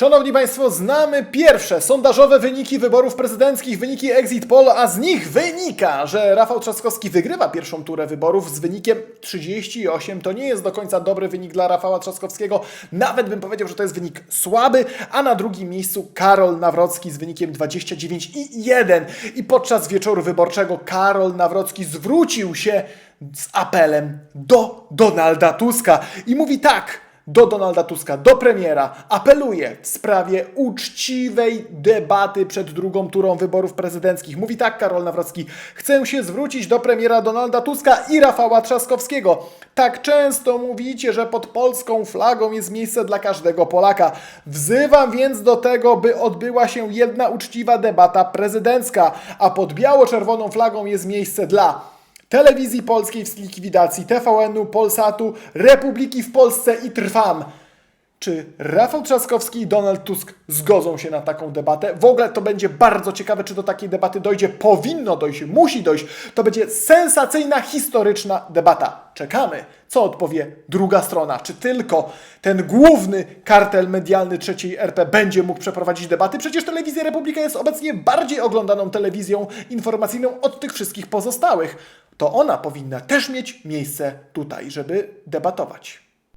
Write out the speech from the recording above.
Szanowni Państwo, znamy pierwsze sondażowe wyniki wyborów prezydenckich, wyniki Exit Poll, a z nich wynika, że Rafał Trzaskowski wygrywa pierwszą turę wyborów z wynikiem 38. To nie jest do końca dobry wynik dla Rafała Trzaskowskiego, nawet bym powiedział, że to jest wynik słaby, a na drugim miejscu Karol Nawrocki z wynikiem 29,1. I podczas wieczoru wyborczego Karol Nawrocki zwrócił się z apelem do Donalda Tuska i mówi tak do Donalda Tuska, do premiera, apeluje w sprawie uczciwej debaty przed drugą turą wyborów prezydenckich. Mówi tak Karol Nawrocki, chcę się zwrócić do premiera Donalda Tuska i Rafała Trzaskowskiego. Tak często mówicie, że pod polską flagą jest miejsce dla każdego Polaka. Wzywam więc do tego, by odbyła się jedna uczciwa debata prezydencka, a pod biało-czerwoną flagą jest miejsce dla Telewizji Polskiej w likwidacji, TVN-u, Polsatu, Republiki w Polsce i Trwam. Czy Rafał Trzaskowski i Donald Tusk zgodzą się na taką debatę? W ogóle to będzie bardzo ciekawe, czy do takiej debaty dojdzie. Powinno dojść, musi dojść. To będzie sensacyjna, historyczna debata. Czekamy, co odpowie druga strona. Czy tylko ten główny kartel medialny trzeciej RP będzie mógł przeprowadzić debaty? Przecież Telewizja Republika jest obecnie bardziej oglądaną telewizją informacyjną od tych wszystkich pozostałych. To ona powinna też mieć miejsce tutaj, żeby debatować.